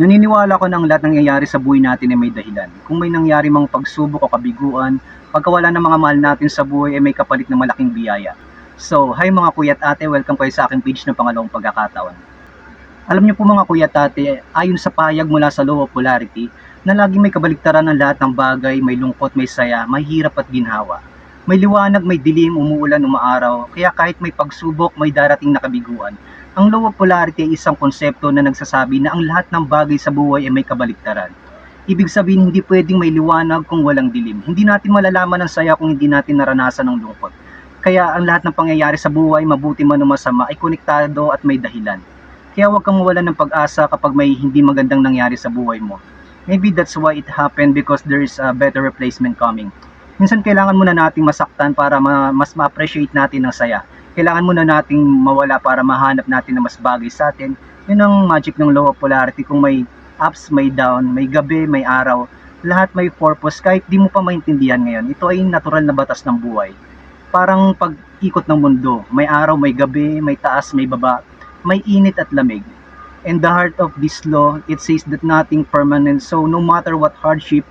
Naniniwala ko ang lahat ng nangyayari sa buhay natin ay may dahilan. Kung may nangyari mang pagsubok o kabiguan, pagkawala ng mga mahal natin sa buhay ay may kapalit ng malaking biyaya. So, hi mga kuya at ate, welcome kayo sa aking page ng pangalawang pagkakataon. Alam niyo po mga kuya at ate, ayon sa payag mula sa Law of Polarity, na laging may kabaliktaran ng lahat ng bagay, may lungkot, may saya, may hirap at ginhawa. May liwanag, may dilim, umuulan, umaaraw, kaya kahit may pagsubok, may darating na kabiguan. Ang law of polarity ay isang konsepto na nagsasabi na ang lahat ng bagay sa buhay ay may kabaliktaran. Ibig sabihin, hindi pwedeng may liwanag kung walang dilim. Hindi natin malalaman ang saya kung hindi natin naranasan ang lungkot. Kaya ang lahat ng pangyayari sa buhay, mabuti man o masama, ay konektado at may dahilan. Kaya huwag kang mawalan ng pag-asa kapag may hindi magandang nangyari sa buhay mo. Maybe that's why it happened because there is a better replacement coming. Minsan kailangan muna nating masaktan para ma- mas ma-appreciate natin ang saya kailangan muna nating mawala para mahanap natin na mas bagay sa atin. Yun ang magic ng law of polarity. Kung may ups, may down, may gabi, may araw, lahat may purpose. Kahit di mo pa maintindihan ngayon, ito ay natural na batas ng buhay. Parang pag-ikot ng mundo, may araw, may gabi, may taas, may baba, may init at lamig. And the heart of this law, it says that nothing permanent. So no matter what hardship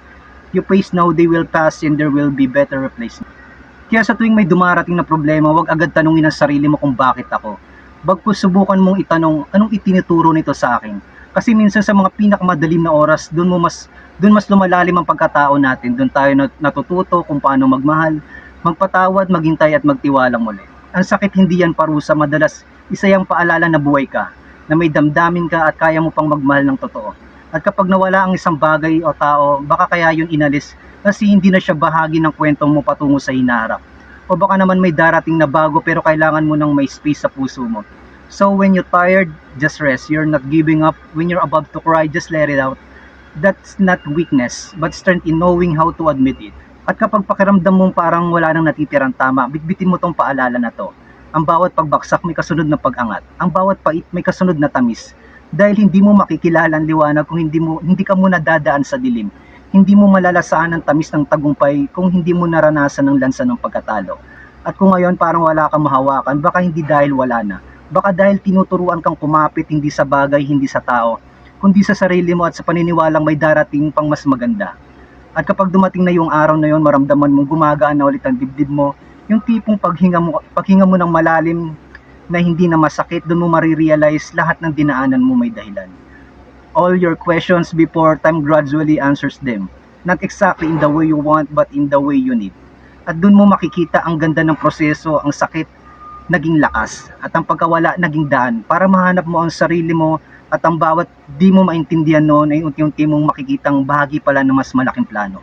you face now, they will pass and there will be better replacement. Kaya sa tuwing may dumarating na problema, huwag agad tanungin ang sarili mo kung bakit ako. Bagkus subukan mong itanong, anong itinuturo nito sa akin? Kasi minsan sa mga pinakamadalim na oras, doon mo mas doon mas lumalalim ang pagkatao natin. Doon tayo nat- natututo kung paano magmahal, magpatawad, maghintay at magtiwala muli. Ang sakit hindi yan parusa, madalas isa yung paalala na buhay ka, na may damdamin ka at kaya mo pang magmahal ng totoo. At kapag nawala ang isang bagay o tao, baka kaya yun inalis kasi hindi na siya bahagi ng kwento mo patungo sa hinaharap. O baka naman may darating na bago pero kailangan mo ng may space sa puso mo. So when you're tired, just rest. You're not giving up. When you're about to cry, just let it out. That's not weakness, but strength in knowing how to admit it. At kapag pakiramdam mong parang wala nang natitirang tama, bitbitin mo tong paalala na to. Ang bawat pagbaksak may kasunod na pag-angat. Ang bawat pait may kasunod na tamis. Dahil hindi mo makikilala ang liwanag kung hindi mo hindi ka muna dadaan sa dilim hindi mo malalasaan ang tamis ng tagumpay kung hindi mo naranasan ang lansa ng pagkatalo. At kung ngayon parang wala kang mahawakan, baka hindi dahil wala na. Baka dahil tinuturuan kang kumapit hindi sa bagay, hindi sa tao, kundi sa sarili mo at sa paniniwalang may darating pang mas maganda. At kapag dumating na yung araw na yon, maramdaman mo gumagaan na ulit ang dibdib mo, yung tipong paghinga mo, paghinga mo ng malalim na hindi na masakit, doon mo marirealize lahat ng dinaanan mo may dahilan all your questions before time gradually answers them. Not exactly in the way you want, but in the way you need. At dun mo makikita ang ganda ng proseso, ang sakit, naging lakas, at ang pagkawala, naging daan, para mahanap mo ang sarili mo, at ang bawat di mo maintindihan noon ay unti-unti mong makikitang bahagi pala ng mas malaking plano.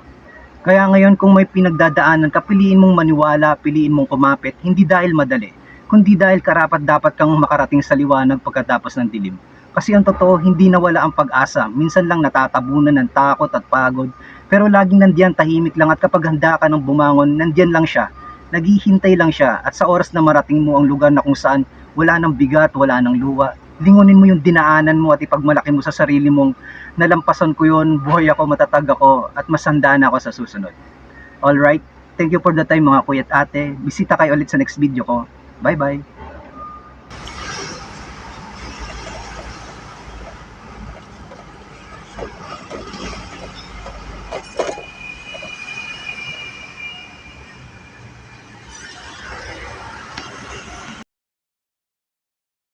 Kaya ngayon kung may pinagdadaanan ka, piliin mong maniwala, piliin mong kumapit, hindi dahil madali, kundi dahil karapat dapat kang makarating sa liwanag pagkatapos ng dilim. Kasi ang totoo, hindi nawala ang pag-asa. Minsan lang natatabunan ng takot at pagod. Pero laging nandiyan tahimik lang at kapag handa ka ng bumangon, nandiyan lang siya. Naghihintay lang siya at sa oras na marating mo ang lugar na kung saan wala nang bigat, wala nang luwa, lingunin mo yung dinaanan mo at ipagmalaki mo sa sarili mong nalampasan ko yun, buhay ako, matatag ako, at masanda na ako sa susunod. Alright, thank you for the time mga kuya at ate. Bisita kayo ulit sa next video ko. Bye-bye!